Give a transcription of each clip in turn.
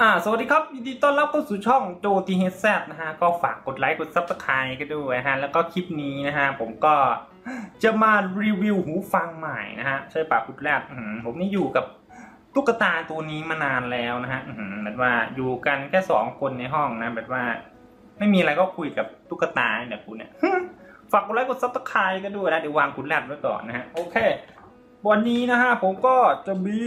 อ่าสวัสดีครับยินดีต้อนรับเข้าสู่ช่องโจทีเฮดแซนะฮะก็ฝากกดไลค์กดซับสไครต์กันด้วยฮะแล้วก็คลิปนี้นะฮะผมก็จะมารีวิวหูฟังใหม่นะฮะใช่ปากคุณแรกผมนี่อยู่กับตุ๊กตาตัวนี้มานานแล้วนะฮะหือแบบว่าอยู่กันแค่สองคนในห้องนะแบบว่า ไม่มีอะไรก็คุยกับตุ๊กตาเนี่ยคุณเนี่ยฝากกดไลค์กดซับสไครต์กันด้วยนะเดี๋ยววางคุณแรดไว้ก่อนนะฮะโอเค วันนี้นะฮะผมก็จะมี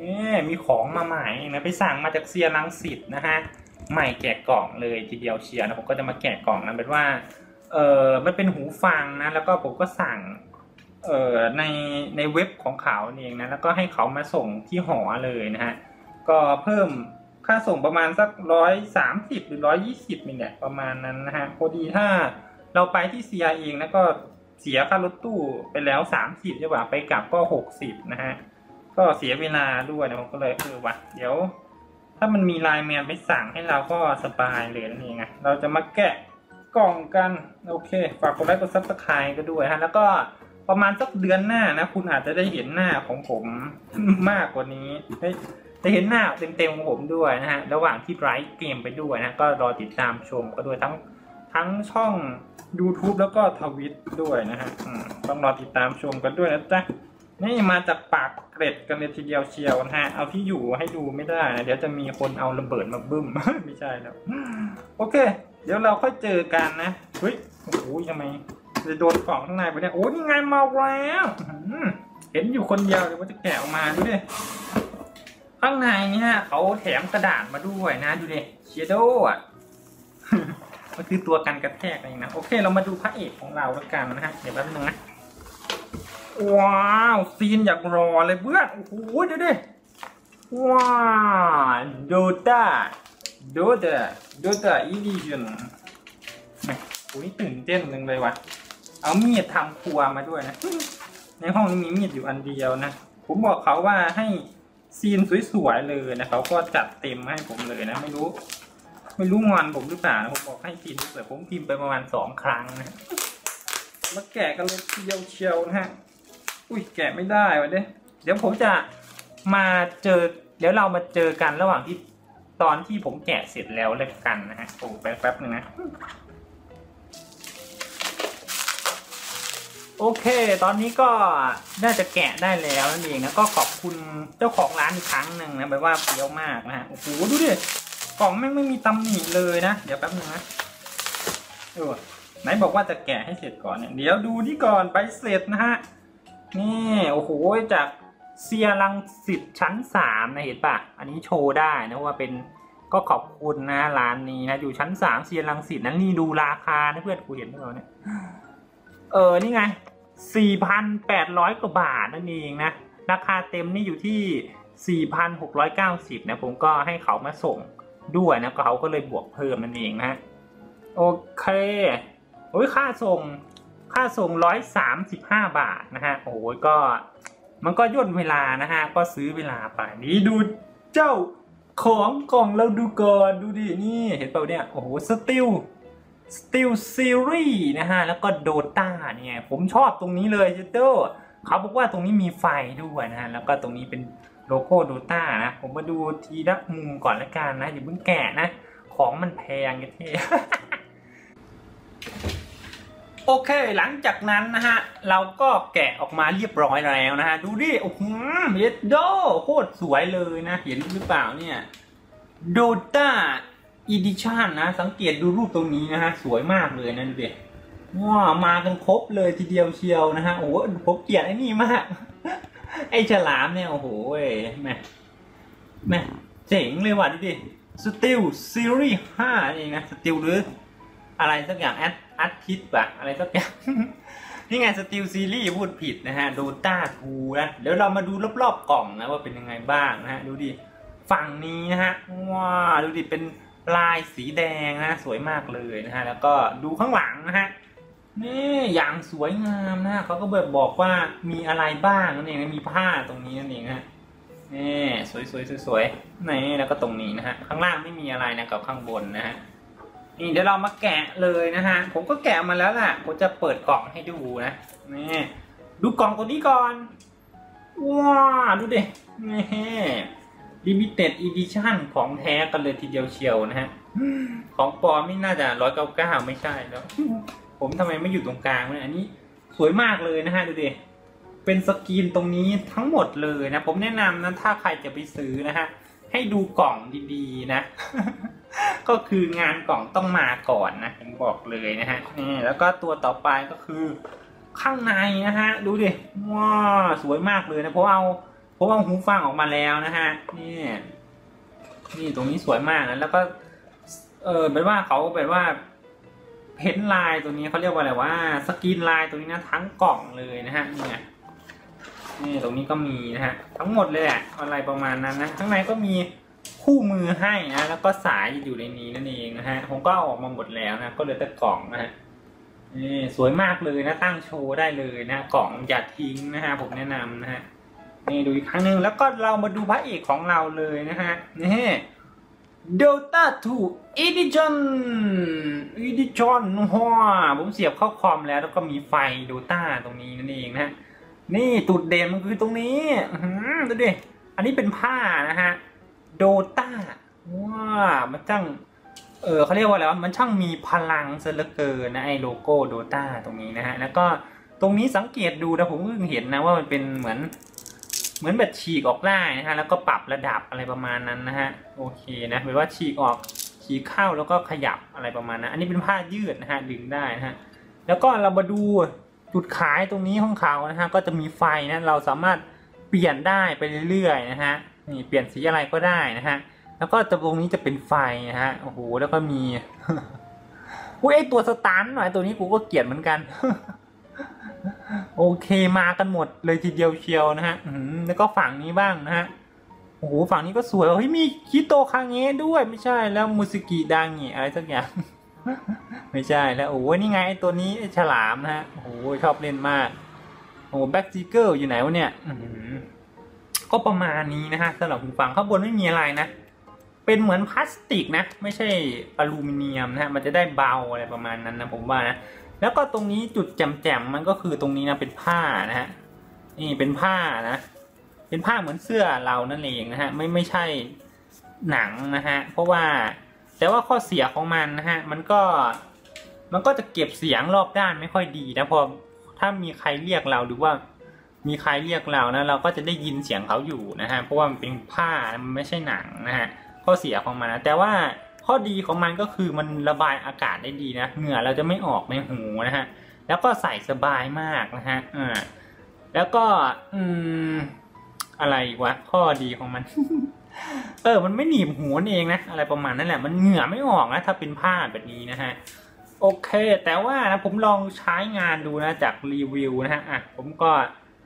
นี่มีของมาใหม่นะไปสั่งมาจากเซียรังสิตนะฮะใหม่แกะกล่องเลยทีเดียวเชียร์นะผมก็จะมาแกะกล่องนะเป็นว่าเออมันเป็นหูฟังนะแล้วก็ผมก็สั่งเออในในเว็บของเขาเองนะแล้วก็ให้เขามาส่งที่หอเลยนะฮะก็เพิ่มค่าส่งประมาณสักร้อยสามสิบหรือร้อยยี่สิบนี่แหละประมาณนั้นนะฮะพอดีถ้าเราไปที่เซียเองแล้วก็ เสียค่ารถตู้ไปแล้วสามสิบใช่ป่ะไปกลับก็หกสิบนะฮะ ก็เสียเวลาด้วยนะผมก็เลยเออวะเดี๋ยว ถ้ามันมีไลน์แมนไปสั่งให้เราก็สบายเลยนั่นเองไงเราจะมาแกะกล่องกัน โอเค ฝากกดไลค์กดซับสไครต์ก็ด้วยฮะ แล้วก็ประมาณสักเดือนหน้านะ คุณอาจจะได้เห็นหน้าของผมมากกว่านี้ได้ได้เห็นหน้าเต็มๆของผมด้วยนะฮะ ระหว่างที่ไลฟ์เกมไปด้วยนะ ก็รอติดตามชมก็ด้วยทั้งทั้งช่อง YouTube แล้วก็ทวิตด้วยนะฮะต้องรอติดตามชมกันด้วยนะจ๊ะ นี่มาจากปากเกร็ดกันเลยทีเดียวเชียวนะฮะ เอาที่อยู่ให้ดูไม่ได้นะ เดี๋ยวจะมีคนเอาระเบิดมาบึ้ม ไม่ใช่แล้ว โอเค เดี๋ยวเราค่อยเจอกันนะ เฮ้ย โอ้โหทำไมจะโดนกล่องข้างในไปเนี่ย โอ้นี่ไงมาแล้วเห็นอยู่คนเดียวเดี๋ยว่าจะแกะออกมาดูดิ ข้างในเนี่ยเขาแถมกระดาษมาด้วยนะดูดิเชียโดอะ มันคือตัวกันกระแทกเองนะ โอเค เรามาดูพระเอกของเราแล้วกันนะฮะ เดี๋ยวแป๊บนึงนะ ว้าว ซีนอยากรอเลยเพื่อนโอ้โหเดี๋ยวดิว้าวโดตาโดตาโดตาอีดิชั่นโอ้ยตื่นเต้นจังเลยวะเอามีดทำครัวมาด้วยนะ ในห้องนี้มีมีดอยู่อันเดียวนะ ผมบอกเขาว่าให้ซีนสวยๆเลยนะเขาก็จัดเต็มให้ผมเลยนะ ไม่รู้ ไม่รู้งอนผมหรือเปล่าผมบอกให้พิมพ์แต่ผมพิมพ์ไปประมาณสองครั้งนะมาแกะกันเลยเชียวเชียวนะฮะ อุ้ยแกะไม่ได้วะเด้เดี๋ยวผมจะมาเจอ เดี๋ยวเรามาเจอกันระหว่างที่ตอนที่ผมแกะเสร็จแล้วเลยกันนะฮะโอ้แป๊บแป๊บนึงนะโอเค ตอนนี้ก็น่าจะแกะได้แล้วนั่นเองนะ ก็ขอบคุณเจ้าของร้านอีกครั้งหนึ่งนะแบบว่าเฟี้ยวมากนะฮะ โอ้โห ดูดิ กล่องแม่งไม่มีตำหนิเลยนะ เดี๋ยวแป๊บนึงนะเออไหนบอกว่าจะแกะให้เสร็จก่อนเนี่ย เดี๋ยวดูที่ก่อนไปเสร็จนะฮะ นี่ โอ้โห จากเซียรังสิตชั้นสามนะเห็นปะอันนี้โชว์ได้นะว่าเป็นก็ขอบคุณนะร้านนี้นะอยู่ชั้นสามเซียรังสิตนั้นนี่ดูราคานะเพื่อนกูเห็นไหมเนี่ย เออ นี่ไงสี่พันแปดร้อยกว่าบาทนั่นเองนะ ราคาเต็มนี่อยู่ที่4,690นะผมก็ให้เขามาส่ง ด้วยนะเขาก็เลยบวกเพิ่มนั่นเองนะโอเคโอ้ยค่าส่งค่าส่ง135บห้าบาทนะฮะโอ้ยก็มันก็ย่นเวลานะฮะ ก็ซื้อเวลาไปนี่ดูเจ้าของกล่องเราดูก่อนดูดินี่เห็นเปล่าเนี่ย โอ้โหสติลสติลซีรีส์นะฮะ แล้วก็โดตาเนี่ย ผมชอบตรงนี้เลยเจเตอร์เขาบอกว่าตรงนี้มีไฟด้วยนะฮะ แล้วก็ตรงนี้เป็น โลโก้โดต้านะ ผมมาดูทีละมุมก่อนละกันนะ อย่าเพิ่งแกะนะ ของมันแพงกันเท่โอเค หลังจากนั้นนะฮะ เราก็แกะออกมาเรียบร้อยแล้วนะฮะ ดูดิ โอ้โหเยดโดโคตรสวยเลยนะ เห็นหรือเปล่าเนี่ยโดต้าอีดิชันนะ สังเกตดูรูปตรงนี้นะฮะ สวยมากเลยนะดูดิว้ามากันครบเลยทีเดียวเชียวนะฮะ โอ้โหผมเกลียดไอ้นี่มาก ไอ้ฉลามเนี่ย โอ้โหแม่แม่เจ๋งเลยว่ะดูดิสติลซีรีส์ห้าเองนะสติลหรือ อะไรสักอย่างแอดอัดทิสปะอะไรสักอย่างนี่ไงสติลซีรีส์พูดผิดนะฮะโดตาทูนะเดี๋ยวเรามาดูรอบๆกล่องนะว่าเป็นยังไงบ้างนะฮะดูดิฝั่งนี้นะฮะว้าดูดิเป็นลายสีแดงนะสวยมากเลยนะฮะแล้วก็ดูข้างหลังนะฮะ นี่อย่างสวยงามนะเขาก็เบิดบอกว่ามีอะไรบ้างนั่นเองมีผ้าตรงนี้นั่นเองฮะนี่สวยสวยสวยนี่แล้วก็ตรงนี้นะฮะข้างล่างไม่มีอะไรนะกับข้างบนนะฮะนี่เดี๋ยวเรามาแกะเลยนะฮะผมก็แกะมาแล้วแหละผมจะเปิดกล่องให้ดูนะนี่ดูกล่องตัวนี้ก่อนว้าดูดินี่ลิมิเต็ดอีดิชั่นของแท้กันเลยทีเดียวเชียวนะฮะของปลอมนี่น่าจะร้อยเก้าเก้าไม่ใช่แล้ว ผมทำไมไม่อยู่ตรงกลางเนี่ยอันนี้สวยมากเลยนะฮะดูดิเป็นสกรีนตรงนี้ทั้งหมดเลยนะ ผมแนะนำนะถ้าใครจะไปซื้อนะฮะให้ดูกล่องดีๆนะ ก็คืองานกล่องต้องมาก่อนนะผมบอกเลยนะฮะนี่แล้วก็ตัวต่อไปก็คือข้างในนะฮะดูดิว้าสวยมากเลยนะเพราะเอาผมเอาหูฟังออกมาแล้วนะฮะนี่นี่ตรงนี้สวยมากนะแล้วก็ เออเป็นว่าเขาเป็นว่า เพ้นลายตัวนี้เขาเรียกว่าอะไรว่าสกรีนลายตัวนี้นะทั้งกล่องเลยนะฮะนี่ไงนี่ตรงนี้ก็มีนะฮะทั้งหมดเลยอะอะไรประมาณนั้นนะข้างในก็มีคู่มือให้นะแล้วก็สายอยู่ในนี้นั่นเองนะฮะผมก็ออกมาหมดแล้วนะก็เหลยแต่กล่องนะฮะนี่สวยมากเลยนะตั้งโชว์ได้เลยนะกล่องอย่าทิ้งนะฮะผมแนะนำนะฮะนี่ดูอีกครั้งหนึ่งแล้วก็เรามาดูพระเอกของเราเลยนะฮะนี่ Dota 2 Edition Edition ว้าผมเสียบเข้าคอมแล้วแล้วก็มีไฟ Dota ตรงนี้นั่นเองนะ นี่จุดเด่นมันคือตรงนี้ดูดิ อันนี้เป็นผ้านะฮะ Dota ว้ามันจังเออเขาเรียกว่าอะไรวะมันช่างมีพลังเสยเลือเกินนะไอโลโก้ Dota ตรงนี้นะฮะ แล้วก็ตรงนี้สังเกตดูนะผมเพิ่งเห็นนะว่ามันเป็นเหมือน เหมือนแบบฉีกออกได้นะฮะแล้วก็ปรับระดับอะไรประมาณนั้นนะฮะโอเคนะหมายว่าฉีกออกฉีกเข้าแล้วก็ขยับอะไรประมาณนั้นอันนี้เป็นผ้ายืดนะฮะดึงได้นะฮะแล้วก็เรามาดูจุดขายตรงนี้ของเขานะฮะก็จะมีไฟนะเราสามารถเปลี่ยนได้ไปเรื่อยๆนะฮะนี่เปลี่ยนสีอะไรก็ได้นะฮะแล้วก็ตรงนี้จะเป็นไฟนะฮะโอ้โหแล้วก็มีอุ้ยไอตัวสตาร์ทหน่อยตัวนี้กูก็เกลียดเหมือนกัน โอเคมากันหมดเลยทีเดียวเชียวนะฮะแล้วก็ฝั่งนี้บ้างนะฮะโอ้โหฝั่งนี้ก็สวยเฮ้ยมีคิโตคางเงด้วยไม่ใช่แล้วมูสกิดังนี่อะไรสักอย่าง ไม่ใช่แล้วโอ้โหนี่ไงไอตัวนี้ฉลามนะฮะโอ้โหชอบเล่นมากโอ้แบ็กซิเกิลอยู่ไหนวะเนี่ยก็ประมาณนี้นะฮะสำหรับหูฟังข้างบนไม่มีอะไรนะ เป็นเหมือนพลาสติกนะ ไม่ใช่อลูมิเนียมนะฮะมันจะได้เบาอะไรประมาณนั้นนะผมว่านะ แล้วก็ตรงนี้จุดแจ่มๆมันก็คือตรงนี้นะเป็นผ้านะฮะนี่เป็นผ้านะ เป็นผ้าเหมือนเสื้อเรานั่นเองนะฮะไม่ไม่ใช่หนังนะฮะเพราะว่าแต่ว่าข้อเสียของมันนะฮะมันก็มันก็จะเก็บเสียงรอบด้านไม่ค่อยดีนะพอถ้ามีใครเรียกเราหรือว่ามีใครเรียกเรานะเราก็จะได้ยินเสียงเขาอยู่นะฮะเพราะว่ามันเป็นผ้ามันไม่ใช่หนังนะฮะข้อเสียของมันนะแต่ว่า ข้อดีของมันก็คือมันระบายอากาศได้ดีนะ เหงื่อเราจะไม่ออกในหูนะฮะ แล้วก็ใส่สบายมากนะฮะอ่าแล้วก็ อืม อะไรอีกวะ ข้อดีของมัน เออ มันไม่หนีบหูนเองนะ อะไรประมาณนั้นแหละ มันเหงื่อไม่ออกนะ ถ้าเป็นผ้าแบบนี้นะฮะ โอเค แต่ว่านะผมลองใช้งานดูนะจากรีวิวนะฮะ อะ ผมก็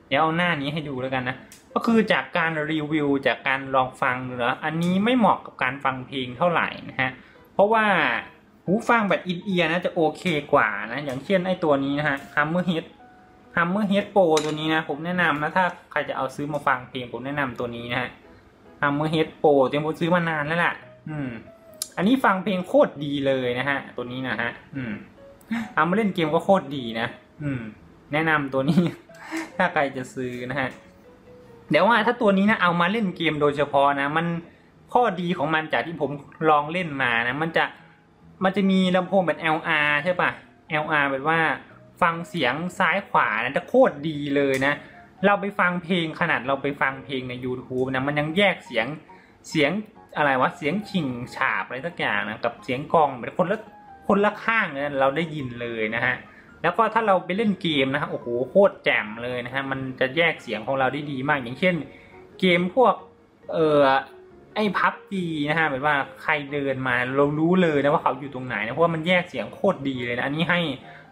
เดี๋ยวเอาหน้านี้ให้ดูแล้วกันนะก็คือจากการรีวิวจากการลองฟังดูนะอันนี้ไม่เหมาะกับการฟังเพลงเท่าไหร่นะฮะเพราะว่าหูฟังแบบอินเอียร์นะจะโอเคกว่านะอย่างเช่นไอ้ตัวนี้นะฮะ Hammer Head Hammer Head Pro ตัวนี้นะผมแนะนำนะถ้าใครจะเอาซื้อมาฟังเพลงผมแนะนำตัวนี้นะฮะฮัมเมอร์เฮดโปรเตรียมผมซื้อมานานแล้วล่ะ อืม อันนี้ฟังเพลงโคตรดีเลยนะฮะ ตัวนี้นะฮะ อืมเอามาเล่นเกมก็โคตรดีนะ อืม แนะนำตัวนี้ ถ้าใครจะซื้อนะฮะเดี๋ยวว่าถ้าตัวนี้นะเอามาเล่นเกมโดยเฉพาะนะ มันข้อดีของมันจากที่ผมลองเล่นมานะ มันจะมันจะมีลำโพงแบบ LR ใช่ปะ LR แบบว่าฟังเสียงซ้ายขวานะจะโคตรดีเลยนะ เราไปฟังเพลงขนาดเราไปฟังเพลงใน YouTube นะ มันยังแยกเสียงเสียงอะไรวะเสียงชิงฉาบอะไรสักอย่างนะกับเสียงกองเป็นคนละคนละข้างเนี่ยเราได้ยินเลยนะฮะ แล้วก็ถ้าเราไปเล่นเกมนะฮะโอ้โหโคตรแจ่มเลยนะฮะมันจะแยกเสียงของเราได้ดีมาก อย่างเช่น เกมพวกเอ่อไอ้พับจีนะฮะแบบว่าใครเดินมาเรารู้เลยนะว่าเขาอยู่ตรงไหนนะเพราะว่ามันแยกเสียงโคตรดีเลยนะอันนี้ให้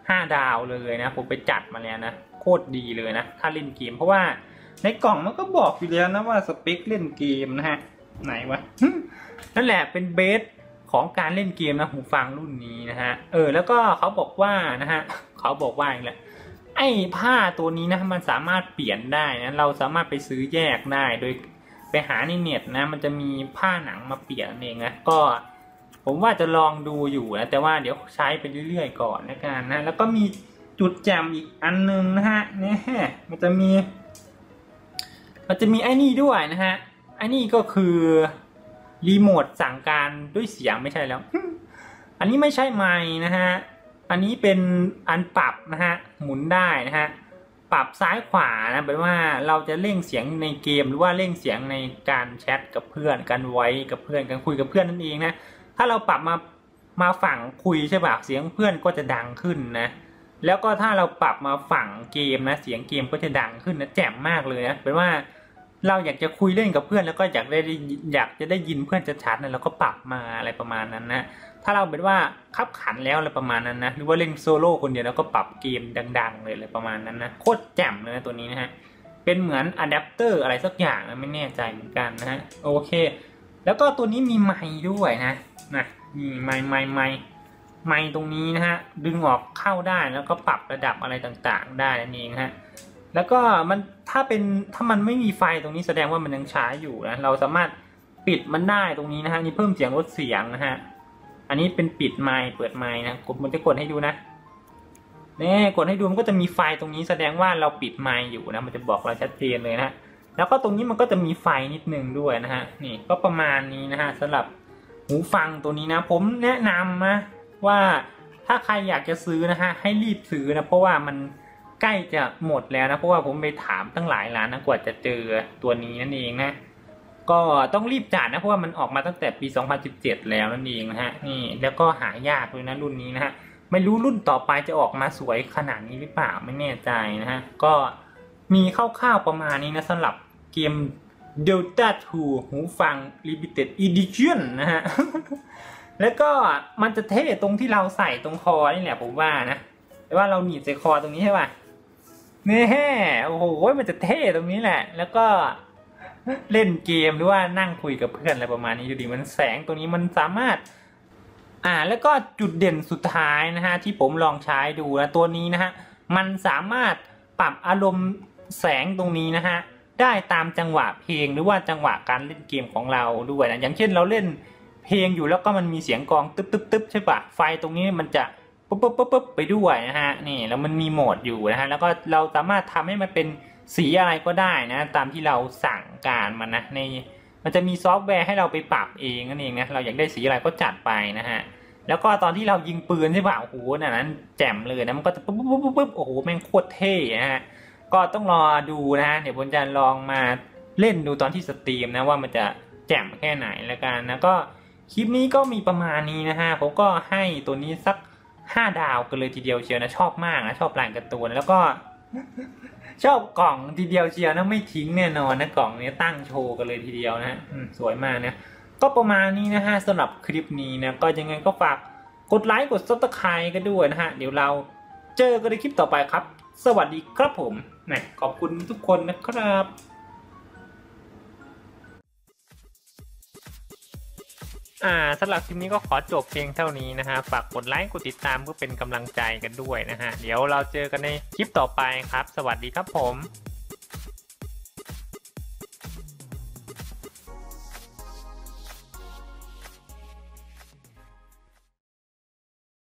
ห้าดาวเลยนะผมไปจัดมาแล้วนะโคตรดีเลยนะถ้าเล่นเกม เพราะว่าในกล่องมันก็บอกอยู่แล้วนะว่าสเปคเล่นเกมนะฮะไหนวะนั่นแหละเป็นเบสของการเล่นเกมนะหูฟังรุ่นนี้นะฮะเออแล้วก็เขาบอกว่านะฮะเขาบอกว่าอย่างไรไอ้ผ้าตัวนี้นะมันสามารถเปลี่ยนได้นะเราสามารถไปซื้อแยกได้โดยไปหาในเน็ตนะ มันจะมีผ้าหนังมาเปลี่ยนเองนะก็ ผมว่าจะลองดูอยู่นะแต่ว่าเดี๋ยวใช้ไปเรื่อยๆก่อนนะกันนะแล้วก็มีจุดแจมอีกอันนึงนะฮะเนี่ยมันจะมี มันจะมีไอ้นี่ด้วยนะฮะไอันนี้ก็คือรีโมทสั่งการด้วยเสียงไม่ใช่แล้ว อันนี้ไม่ใช่ไม้นะฮะ อันนี้เป็นอันปรับนะฮะหมุนได้นะฮะปรับซ้ายขวานะแปลว่าเราจะเร่งเสียงในเกมหรือว่าเร่งเสียงในการแชทกับเพื่อนการไว้กับเพื่อนการคุยกับเพื่อนนั่นเองนะถ้าเราปรับมามาฝั่งคุยใช่ปะเสียงเพื่อนก็จะดังขึ้นนะแล้วก็ถ้าเราปรับมาฝั่งเกมนะเสียงเกมก็จะดังขึ้นนะแจ่มมากเลยนะเป็นว่าเราอยากจะคุยเล่นกับเพื่อนแล้วก็อยากได้อยากจะได้ยินเพื่อนชัดๆนะเราก็ปรับมาอะไรประมาณนั้นนะ ถ้าเราเป็นว่าคับขันแล้วอะไรประมาณนั้นนะหรือว่าเล่นโซโล่คนเดียวแล้วก็ปรับเกมดัง ๆ เลยอะไรประมาณนั้นนะโคตรแจ่มเลยนะตัวนี้นะฮะเป็นเหมือนอะแดปเตอร์อะไรสักอย่างนะไม่แน่ใจเหมือนกันนะฮะโอเค แล้วก็ตัวนี้มีไมค์ด้วยนะนะมีไมค์ไมค์ไมค์ไมค์ตรงนี้นะฮะดึงออกเข้าได้แล้วก็ปรับระดับอะไรต่างๆ ได้นั่นเองฮะแล้วก็มันถ้าเป็นถ้ามันไม่มีไฟตรงนี้แสดงว่ามันยังช้าอยู่นะเราสามารถปิดมันได้ตรงนี้นะฮะนี่เพิ่มเสียงลดเสียงนะฮะ อันนี้เป็นปิดไมค์เปิดไมค์นะกดมันจะกดให้ดูนะนี่กดให้ดูมันก็จะมีไฟตรงนี้แสดงว่าเราปิดไมค์อยู่นะ มันจะบอกเราชัดเจนเลยนะฮะแล้วก็ตรงนี้มันก็จะมีไฟนิดนึงด้วยนะฮะนี่ก็ประมาณนี้นะฮะสำหรับหูฟังตัวนี้นะ ผมแนะนำนะว่าถ้าใครอยากจะซื้อนะฮะให้รีบซื้อนะเพราะว่ามันใกล้จะหมดแล้วนะเพราะว่าผมไปถามตั้งหลายร้านนะกว่าจะเจอตัวนี้นั่นเองนะ ก็ต้องรีบจ่ายนะเพราะว่ามันออกมาตั้งแต่ปี 2017 แล้วนั่นเองนะฮะนี่แล้วก็หายากเลยนะรุ่นนี้นะฮะไม่รู้รุ่นต่อไปจะออกมาสวยขนาดนี้หรือเปล่าไม่แน่ใจนะฮะก็มีคร่าวๆประมาณนี้นะสำหรับเกม Delta 2 หูฟัง Limited Edition นะฮะ แล้วก็มันจะเท่ตรงที่เราใส่ตรงคอนี่แหละผมว่านะ แต่ว่าเราหนีบใส่คอตรงนี้ใช่ป่ะเนี่ยโอ้โห มันจะเท่ตรงนี้แหละ แล้วก็ เล่นเกมหรือว่านั่งคุยกับเพื่อนอะไรประมาณนี้ดูดิมันแสงตรงนี้มันสามารถ อ่าแล้วก็จุดเด่นสุดท้ายนะฮะที่ผมลองใช้ดูนะตัวนี้นะฮะมันสามารถปรับอารมณ์แสงตรงนี้นะฮะได้ตามจังหวะเพลงหรือว่าจังหวะการเล่นเกมของเราด้วยนะอย่างเช่นเราเล่นเพลงอยู่แล้วก็มันมีเสียงกองตึ๊บตึ๊บตึ๊บใช่ปะไฟตรงนี้มันจะปุ๊บปุ๊บปุ๊บปุ๊บไปด้วยนะฮะนี่แล้วมันมีโหมดอยู่นะฮะแล้วก็เราสามารถทำให้มันเป็น สีอะไรก็ได้นะ ตามที่เราสั่งการมันนะในมันจะมีซอฟต์แวร์ให้เราไปปรับเองนั่นเองนะเราอยากได้สีอะไรก็จัดไปนะฮะแล้วก็ตอนที่เรายิงปืนใช่ป่ะโอ้โหนั้นแจ่มเลยนะมันก็จะปุ๊บปุ๊บปุ๊บปุ๊บโอ้โหแม่งโคตรเท่นะฮะก็ต้องรอดูนะฮะเดี๋ยวผมจะลองมาเล่นดูตอนที่สตรีมนะว่ามันจะแจ่มแค่ไหนแล้วกันนะก็คลิปนี้ก็มีประมาณนี้นะฮะผมก็ให้ตัวนี้สักห้าดาวกันเลยทีเดียวเชียวนะชอบมากนะชอบลายการ์ตูนแล้วก็ ชอบกล่องทีเดียวเชียวนะไม่ทิ้งแน่นอนนะกล่องนี้ตั้งโชว์กันเลยทีเดียวนะฮะสวยมากนะก็ประมาณนี้นะฮะสำหรับคลิปนี้นะก็ยังไงก็ฝากกดไลค์กดซับสไครต์กันด้วยนะฮะเดี๋ยวเราเจอกันในคลิปต่อไปครับ สวัสดีครับผมนะขอบคุณทุกคนนะครับ อ่าสำหรับคลิปนี้ก็ขอจบเพียงเท่านี้นะฮะ ฝากกดไลค์ กดติดตามเพื่อเป็นกำลังใจกันด้วยนะฮะ เดี๋ยวเราเจอกันในคลิปต่อไปครับ สวัสดีครับผม